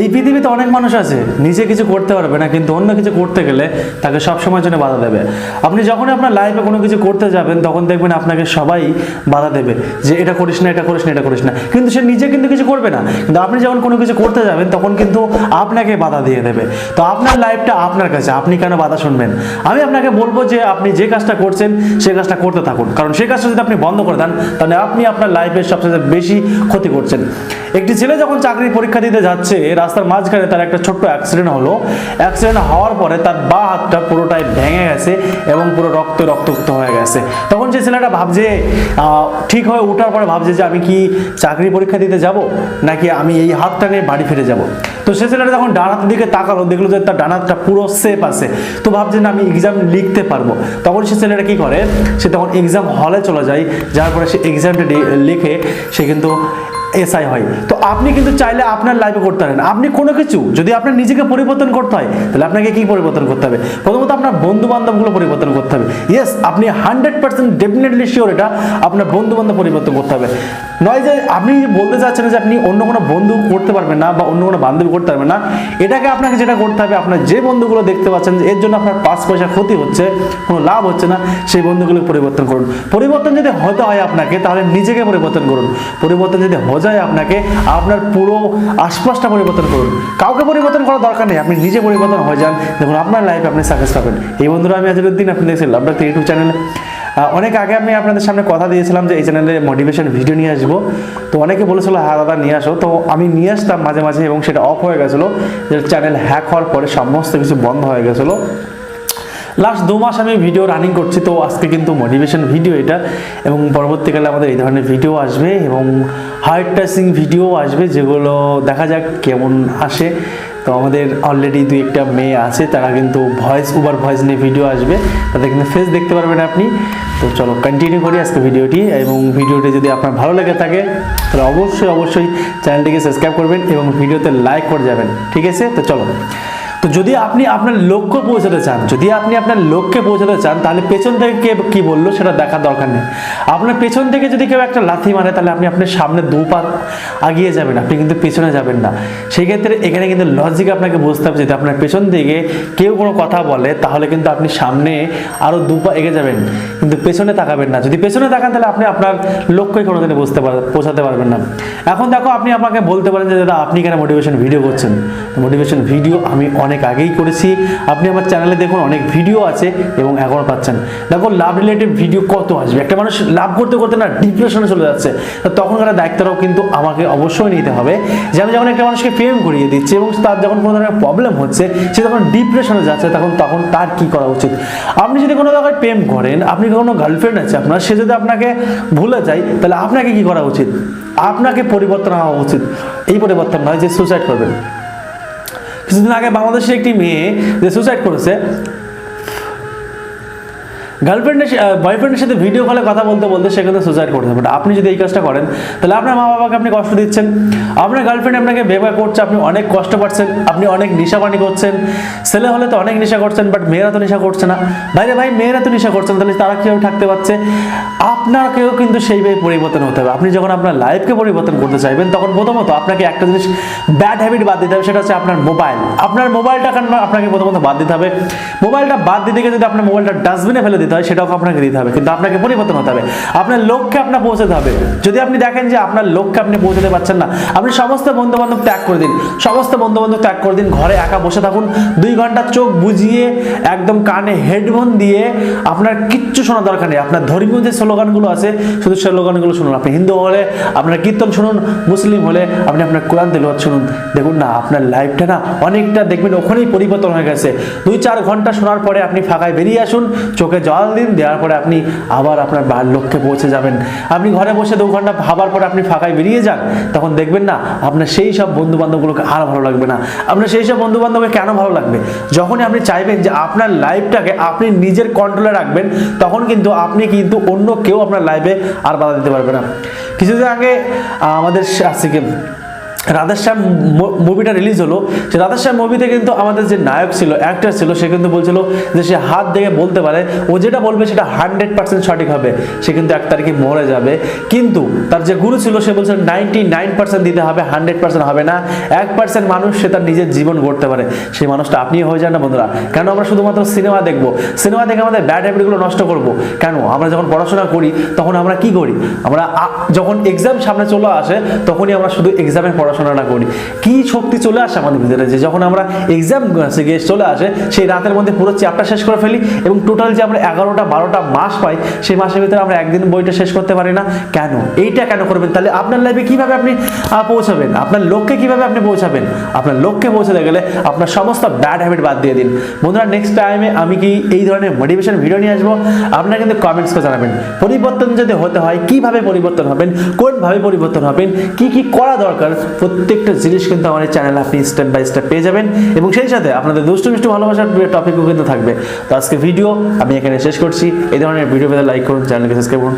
এই পৃথিবীতে অনেক মানুষ আছে, নিজে কিছু করতে পারবে না, কিন্তু অন্য কিছু করতে গেলে তাকে সবসময়ের জন্য বাধা দেবে। আপনি যখনই আপনার লাইফে কোনো কিছু করতে যাবেন, তখন দেখবেন আপনাকে সবাই বাধা দেবে যে এটা করিস না, এটা করিস না, এটা করিস না। কিন্তু সে নিজে কিন্তু কিছু করবে না। কিন্তু আপনি যখন কোনো কিছু করতে যাবেন, তখন কিন্তু আপনাকে বাধা দিয়ে দেবে। তো আপনার লাইফটা আপনার কাছে, আপনি কেন বাধা শুনবেন? আমি আপনাকে বলব যে আপনি যে কাজটা করছেন সেই কাজটা করতে থাকুন। কারণ সেই কাজটা যদি আপনি বন্ধ করে দেন, তাহলে আপনি আপনার লাইফের সবচেয়ে বেশি ক্ষতি করছেন। একটি ছেলে যখন চাকরির পরীক্ষা দিতে যাচ্ছে রাস্তার মাঝখানে তার একটা ছোট্ট অ্যাক্সিডেন্ট হলো। অ্যাক্সিডেন্ট হওয়ার পরে তার বা হাতটা পুরোটাই ভেঙে গেছে এবং পুরো রক্ত রক্তাক্ত হয়ে গেছে। তখন সেই ছেলেটা ভাবছে ঠিক হয়ে ওঠার পরে ভাবছে যে আমি কি চাকরি পরীক্ষা দিতে যাব, নাকি আমি এই হাতটা নিয়ে বাড়ি ফিরে যাব? তো সে ছেলেটা যখন ডান হাতের দিকে তাকালো, দেখল যে তার ডান হাতটা পুরো সেফ আছে। তো ভাবছে না আমি এক্সাম লিখতে পারব। তখন সে ছেলেটা কি করে, সে তখন এক্সাম হলে চলে যায়। যার পরে সে এক্সামটা লিখে। সে কিন্তু এসআই হয়। তো আপনি কিন্তু চাইলে আপনার লাইফে করতে পারেন। আপনি কোনো কিছু, যদি আপনার নিজেকে পরিবর্তন করতে হয়, তাহলে আপনাকে কি পরিবর্তন করতে হবে? প্রথমত আপনার বন্ধু বান্ধবগুলো পরিবর্তন করতে হবে। ইয়েস আপনি হান্ড্রেড পার্সেন্ট ডেফিনেটলি শিওর এটা আপনার বন্ধু বান্ধব পরিবর্তন করতে হবে। নয় যে আপনি বলতে চাচ্ছেন যে আপনি অন্য কোনো বন্ধু করতে পারবেন না বা অন্য কোনো বান্ধবী করতে পারবেন না। এটাকে আপনাকে যেটা করতে হবে, আপনার যে বন্ধুগুলো দেখতে পাচ্ছেন, এর জন্য আপনার পাঁচ পয়সা ক্ষতি হচ্ছে, কোনো লাভ হচ্ছে না, সেই বন্ধুগুলো পরিবর্তন করুন। পরিবর্তন যদি হতে হয় আপনাকে, তাহলে নিজেকে পরিবর্তন করুন। পরিবর্তন যদি হয়ে যায় আপনাকে আপনার পুরো আশপাশটা পরিবর্তন করুন। কাউকে পরিবর্তন করার দরকার নেই, আপনি নিজে পরিবর্তন হয়ে যান। দেখুন, আপনার লাইফে আপনি সাকসেস পাবেন। এই বন্ধুরা, আমি আজকের দিন আপনি দেখছেন ডাক্তার ইউটিউব চ্যানেলে অনেক আগে আমি আপনাদের সামনে কথা দিয়েছিলাম যে এই চ্যানেলে মোটিভেশন ভিডিও নিয়ে আসব। তো অনেকে বলেছিল হ্যাঁ দাদা, নিয়ে আসো। তো আমি নিয়ে আসতাম মাঝে মাঝে এবং সেটা অফ হয়ে গেছিল। যে চ্যানেল হ্যাক হওয়ার পরে সমস্ত কিছু বন্ধ হয়ে গেছিল। লাস্ট দু মাস আমি ভিডিও রানিং করছি, তো আজকে কিন্তু মোটিভেশন ভিডিও এটা। এবং পরবর্তীকালে আমাদের এই ধরনের ভিডিও আসবে এবং হার্ট টাচিং ভিডিও আসবে, যেগুলো দেখা যাক কেমন আসে। তো আমাদের অলরেডি দুই একটা মেয়ে আছে, তারা কিন্তু ভয়েস ওভার ভয়েস নিয়ে ভিডিও আসবে। তাদের কিন্তু ফেস দেখতে পারবেন আপনি। তো চলো কন্টিনিউ করি আজকে ভিডিওটি এবং ভিডিওটি যদি আপনার ভালো লেগে থাকে, তাহলে অবশ্যই অবশ্যই চ্যানেলটিকে সাবস্ক্রাইব করবেন এবং ভিডিওতে লাইক করে যাবেন। ঠিক আছে? তো চলো। তো যদি আপনি আপনার লক্ষ্য পৌঁছাতে চান, যদি আপনি আপনার লক্ষ্যে পৌঁছাতে চান, তাহলে পেছন থেকে কে কি বলল সেটা দেখার দরকার নেই। আপনার পেছন থেকে যদি কেউ একটা লাথি মারে, তাহলে আপনি আপনার সামনে দু পা আগিয়ে যাবেন, আপনি কিন্তু পেছনে যাবেন না। সেই ক্ষেত্রে এখানে কিন্তু লজিক আপনাকে বুঝতে হবে, যদি আপনার পেছন দিকে কেউ কোনো কথা বলে, তাহলে কিন্তু আপনি সামনে আরও দু পা এগিয়ে যাবেন, কিন্তু পেছনে তাকাবেন না। যদি পেছনে তাকান, তাহলে আপনি আপনার লক্ষ্যই কোনোদিনই বুঝতে পার, পৌঁছাতে পারবেন না। এখন দেখো, আপনি আমাকে বলতে পারেন যে, দাদা, আপনি কেন মোটিভেশন ভিডিও করছেন? মোটিভেশন ভিডিও আমি অনেক আগেই করেছি। আপনি আমার চ্যানেলে দেখুন, অনেক ভিডিও আছে এবং এখনও পাচ্ছেন। দেখো লাভ রিলেটেড ভিডিও কত আসবে? একটা মানুষ লাভ করতে করতে না ডিপ্রেশনে চলে যাচ্ছে। তো তখনকার দায়িত্বটাও কিন্তু আমাকে অবশ্যই নিতে হবে। যে আমি যখন একটা মানুষকে প্রেম করিয়ে দিচ্ছি এবং তার যখন কোনো ধরনের প্রবলেম হচ্ছে, সে যখন ডিপ্রেশনে যাচ্ছে, তখন তখন তার কি করা উচিত? আপনি যদি কোনো জায়গায় প্রেম করেন, আপনি কোনো গার্লফ্রেন্ড আছে আপনার, সে যদি আপনাকে ভুলে যায়, তাহলে আপনাকে কি করা উচিত? আপনাকে পরিবর্তন হওয়া উচিত। এই পরিবর্তন নয় যে সুসাইড করবেন। কিছুদিন আগে বাংলাদেশে একটি মেয়ে যে সুসাইড করেছে গার্লফ্রেন্ডের বয়ফ্রেন্ডের সাথে ভিডিও কলে কথা বলতে বলতে সে কিন্তু সুসাইড করতে বাট আপনি যদি এই কাজটা করেন, তাহলে আপনার মা বাবাকে আপনি কষ্ট দিচ্ছেন। আপনার গার্লফ্রেন্ড আপনাকে ব্যবহার করছে, আপনি অনেক কষ্ট পাচ্ছেন, আপনি অনেক নেশা পানি করছেন। ছেলে হলে তো অনেক নেশা করছেন বাট মেয়েরা তো নেশা করছে না। ভাইরে ভাই মেয়েরা তো নেশা করছেন তাহলে তারা কীভাবে থাকতে পারছে? আপনাকেও কিন্তু সেইভাবে পরিবর্তন হতে হবে। আপনি যখন আপনার লাইফকে পরিবর্তন করতে চাইবেন, তখন প্রথমত আপনাকে একটা জিনিস ব্যাড হ্যাবিট বাদ দিতে হবে, সেটা হচ্ছে আপনার মোবাইল আপনার মোবাইলটা আপনাকে প্রথমত বাদ দিতে হবে? মোবাইলটা বাদ দিতে গিয়ে যদি আপনার মোবাইলটা ডাস্টবিনে ফেলে দিতে হয়, সেটাও আপনাকে দিতে হবে, কিন্তু আপনাকে পরিবর্তন হতে হবে। আপনার লক্ষ্যে আপনার পৌঁছাতে হবে। যদি আপনি দেখেন যে আপনার লক্ষ্যে আপনি পৌঁছাতে পারছেন না, আপনি সমস্ত বন্ধু বান্ধব ত্যাগ করে দিন, সমস্ত বন্ধু বান্ধব ত্যাগ করে দিন, ঘরে একা বসে থাকুন, দুই ঘণ্টা চোখ বুঝিয়ে, একদম কানে হেডফোন দিয়ে আপনার কিচ্ছু শোনা দরকার নেই। আপনার ধর্মীয় যে স্লোগানগুলো আছে, শুধু স্লোগানগুলো শুনুন। আপনি হিন্দু হলে আপনার কীর্তন শুনুন, মুসলিম হলে আপনি আপনার কোরআন তেলাওয়াত শুনুন। দেখুন না, আপনার লাইফটা না অনেকটা দেখবেন ওখানেই পরিবর্তন হয়ে গেছে। দুই চার ঘণ্টা শোনার পরে আপনি ফাঁকায় বেরিয়ে আসুন, চোখে জল দিন দেওয়ার পরে আপনি আবার আপনার লক্ষ্যে পৌঁছে যাবেন। আপনি ঘরে বসে দু ঘণ্টা ভাবার পরে আপনি ফাঁকায় বেরিয়ে যান, তখন দেখবেন না আপনার সেই সব বন্ধু বান্ধবগুলোকে আর ভালো লাগবে না। আপনার সেই সব বন্ধু বান্ধবকে কেন ভালো লাগবে? যখনই আপনি চাইবেন যে আপনার লাইফটাকে আপনি নিজের কন্ট্রোলে রাখবেন, তখন কিন্তু আপনি কিন্তু অন্য কেউ আপনার লাইফে আর বাধা দিতে পারবে না। কিছুদিন আগে আমাদের আজকে রাধেশ্যাম মুভিটা রিলিজ হলো, সে রাধেশ্যাম মুভিতে কিন্তু আমাদের যে নায়ক ছিল অ্যাক্টার ছিল, সে কিন্তু বলছিল যে সে হাত দেখে বলতে পারে। ও যেটা বলবে সেটা হান্ড্রেড পার্সেন্ট সঠিক হবে। সে কিন্তু এক তারিখে মরে যাবে। কিন্তু তার যে গুরু ছিল, সে বলছে নাইনটি নাইন পার্সেন্ট দিতে হবে হান্ড্রেড পার্সেন্ট হবে না। এক পার্সেন্ট মানুষ সে তার নিজের জীবন গড়তে পারে। সেই মানুষটা আপনি হয়ে যান না, বন্ধুরা। কেন আমরা শুধুমাত্র সিনেমা দেখব? সিনেমা দেখে আমাদের ব্যাড হ্যাবিটগুলো নষ্ট করব। কেন? আমরা যখন পড়াশোনা করি, তখন আমরা কি করি? আমরা যখন এক্সাম সামনে চলে আসে, তখনই আমরা শুধু এক্সামের পড়াশোনাটা করি। কি শক্তি চলে আসে আমাদের ভিতরে যে যখন আমরা এক্সাম চলে আসে, সেই রাতের মধ্যে পুরো চ্যাপ্টার শেষ করে ফেলি এবং টোটাল যে আমরা এগারোটা, বারোটা মাস পাই সেই মাসের ভিতরে আমরা একদিন বইটা শেষ করতে পারি না। কেন? এইটা কেন করবেন? তাহলে আপনার লাইফে কীভাবে আপনি পৌঁছাবেন? আপনার লক্ষ্যে কীভাবে আপনি পৌঁছাবেন? আপনার লক্ষ্যে পৌঁছাতে গেলে আপনার সমস্ত ব্যাড হ্যাবিট বাদ দিয়ে দিন। বন্ধুরা নেক্সট টাইমে আমি কি এই ধরনের মোটিভেশন ভিডিও নিয়ে আসব? আপনারা কিন্তু কমেন্টস করে জানাবেন। পরিবর্তন যদি হতে হয়, কীভাবে পরিবর্তন হবেন? কোনভাবে পরিবর্তন হবেন? কি কি করা দরকার? প্রত্যেকটা জিনিস কিন্তু আমার এই চ্যানেলে আপনি স্টেপ বাই স্টেপ পেয়ে যাবেন এবং সেই সাথে আপনাদের দুষ্টু মিষ্টি ভালোবাসার টপিকও কিন্তু থাকবে। তো আজকে ভিডিও আমি এখানে শেষ করছি। এই ধরনের ভিডিও পেতে লাইক করুন চ্যানেলকে সাবস্ক্রাইব করুন।